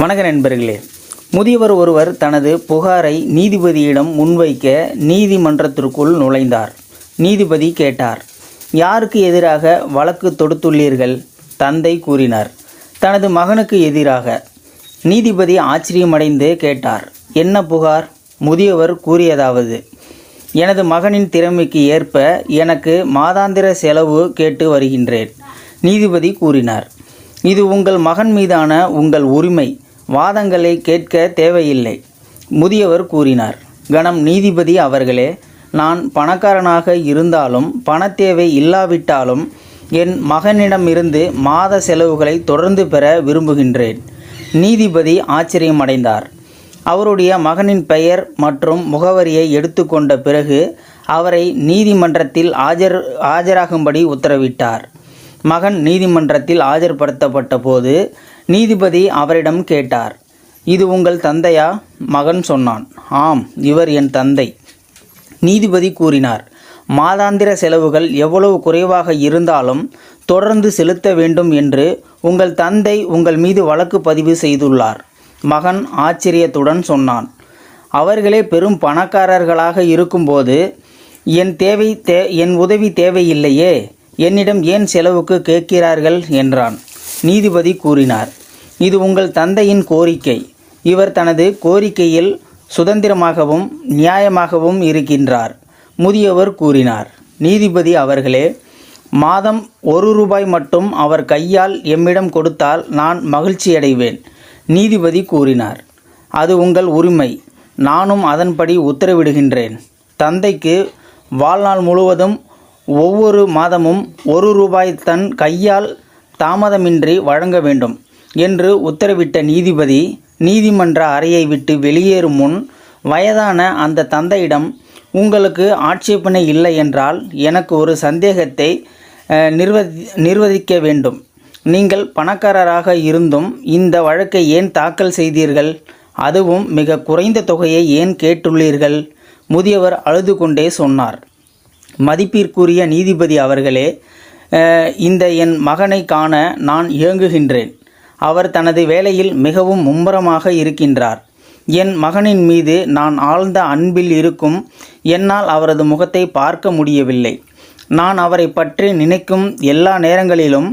வணக்க நண்பர்களே. முதியவர் ஒருவர் தனது புகாரை நீதிபதியிடம் முன்வைக்க நீதிமன்றத்திற்குள் நுழைந்தார். நீதிபதி கேட்டார் யாருக்கு எதிராக வழக்கு தொடுத்துள்ளீர்கள்? தந்தை கூறினார் தனது மகனுக்கு எதிராக. நீதிபதி ஆச்சரியமடைந்து கேட்டார் என்ன புகார்? முதியவர் கூறியதாவது எனது மகனின் திறமைக்கு ஏற்ப எனக்கு மாதாந்திர செலவு கேட்டு வருகின்றேன். நீதிபதி கூறினார் இது உங்கள் மகன் மீதான உங்கள் உரிமை. வாதங்களை கேட்க தேவையில்லை. முதியவர் கூறினார் கணம் நீதிபதி அவர்களே நான் பணக்காரனாக இருந்தாலும் பணத்தேவை இல்லாவிட்டாலும் என் மகனிடமிருந்து மாத செலவுகளை தொடர்ந்து பெற விரும்புகின்றேன். நீதிபதி ஆச்சரியமடைந்தார். அவருடைய மகனின் பெயர் மற்றும் முகவரியை எடுத்துக்கொண்ட பிறகு அவரை நீதிமன்றத்தில் ஆஜர் ஆஜராகும்படி உத்தரவிட்டார். மகன் நீதிமன்றத்தில் ஆஜர்படுத்தப்பட்ட போது நீதிபதி அவரிடம் கேட்டார் இது உங்கள் தந்தையா? மகன் சொன்னான். ஆம் இவர் என் தந்தை. நீதிபதி கூறினார் மாதாந்திர செலவுகள் எவ்வளவு குறைவாக இருந்தாலும் தொடர்ந்து செலுத்த வேண்டும் என்று உங்கள் தந்தை உங்கள் மீது வழக்கு பதிவு செய்துள்ளார் மகன் ஆச்சரியத்துடன் சொன்னான். அவர்களே பெரும் பணக்காரர்களாக இருக்கும்போது என் தேவை தே என் உதவி தேவையில்லையே என்னிடம் ஏன் செலவுக்கு கேட்கிறார்கள்? என்றான். நீதிபதி கூறினார் இது உங்கள் தந்தையின் கோரிக்கை. இவர் தனது கோரிக்கையில் சுதந்திரமாகவும் நியாயமாகவும் இருக்கின்றார். முதியவர் கூறினார் நீதிபதி அவர்களே மாதம் ஒரு ரூபாய் மட்டும் அவர் கையால் எம்மிடம் கொடுத்தால் நான் மகிழ்ச்சியடைவேன் நீதிபதி கூறினார். அது உங்கள் உரிமை. நானும் அதன்படி உத்தரவிடுகின்றேன். தந்தைக்கு வாழ்நாள் முழுவதும் ஒவ்வொரு மாதமும் ஒரு ரூபாய் தன் கையால் தாமதமின்றி வழங்க வேண்டும். என்று உத்தரவிட்ட நீதிபதி நீதிமன்ற அறையை விட்டு வெளியேறும் முன் வயதான அந்த தந்தையிடம் உங்களுக்கு ஆட்சேபனை இல்லை என்றால் எனக்கு ஒரு சந்தேகத்தை நிர்வதி நிர்வகிக்க வேண்டும். நீங்கள் பணக்காரராக இருந்தும் இந்த வழக்கை ஏன் தாக்கல் செய்தீர்கள்? அதுவும் மிக குறைந்த தொகையை ஏன் கேட்டுள்ளீர்கள்? முதியவர் அழுது கொண்டே சொன்னார். மதிப்பிற்குரிய நீதிபதி அவர்களே இந்த என் மகனை காண நான் இயங்குகின்றேன். அவர் தனது வேலையில் மிகவும் மும்முரமாக இருக்கின்றார். என் மகனின் மீது நான் ஆழ்ந்த அன்பில் இருக்கும். என்னால் அவரது முகத்தை பார்க்க முடியவில்லை. நான் அவரை பற்றி நினைக்கும் எல்லா நேரங்களிலும்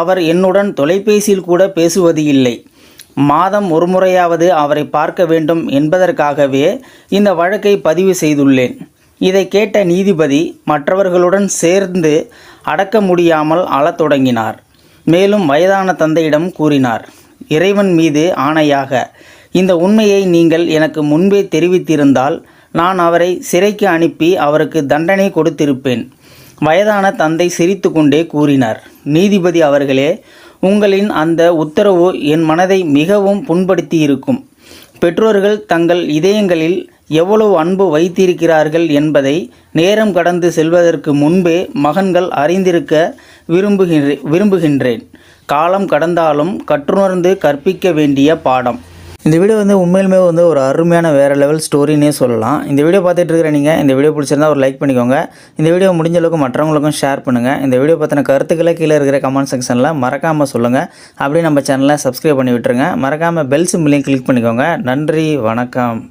அவர் என்னுடன் தொலைபேசியில் கூட பேசுவது இல்லை. மாதம் ஒரு முறையாவது அவரை பார்க்க வேண்டும் என்பதற்காகவே இந்த வழக்கை பதிவு செய்துள்ளேன். இதை கேட்ட நீதிபதி மற்றவர்களுடன் சேர்ந்து அடக்க முடியாமல் அழத் தொடங்கினார். மேலும் வயதான தந்தையிடம் கூறினார். இறைவன் மீது ஆணையாக இந்த உண்மையை நீங்கள் எனக்கு முன்பே தெரிவித்திருந்தால் நான் அவரை சிறைக்கு அனுப்பி அவருக்கு தண்டனை கொடுத்திருப்பேன். வயதான தந்தை சிரித்து கொண்டே கூறினார். நீதிபதி அவர்களே உங்களின் அந்த உத்தரவு என் மனதை மிகவும் புண்படுத்தி இருக்கும் பெற்றோர்கள் தங்கள் இதயங்களில் எவ்வளவு அன்பு வைத்திருக்கிறார்கள் என்பதை நேரம் கடந்து செல்வதற்கு முன்பே மகன்கள் அறிந்திருக்க விரும்புகின்ற விரும்புகின்றேன். காலம் கடந்தாலும் கற்றுணர்ந்து கற்பிக்க வேண்டிய பாடம். இந்த வீடியோ வந்து உண்மையிலுமே வந்து ஒரு அருமையான வேறு லெவல் ஸ்டோரினே சொல்லலாம். இந்த வீடியோ பார்த்துட்டு இருக்கிற நீங்கள் இந்த வீடியோ பிடிச்சிருந்தா ஒரு லைக் பண்ணிக்கோங்க. இந்த வீடியோ முடிஞ்ச அளவுக்கு மற்றவங்களுக்கும் ஷேர் பண்ணுங்கள் இந்த வீடியோ பற்றின கருத்துக்களை கீழே இருக்கிற கமெண்ட் செக்ஷனில் மறக்காமல் சொல்லுங்கள் அப்படியே நம்ம சேனலை சப்ஸ்கிரைப் பண்ணி விட்டுருங்க. மறக்காமல் பெல் சிம்பிளையும் கிளிக் பண்ணிக்கோங்க. நன்றி வணக்கம்.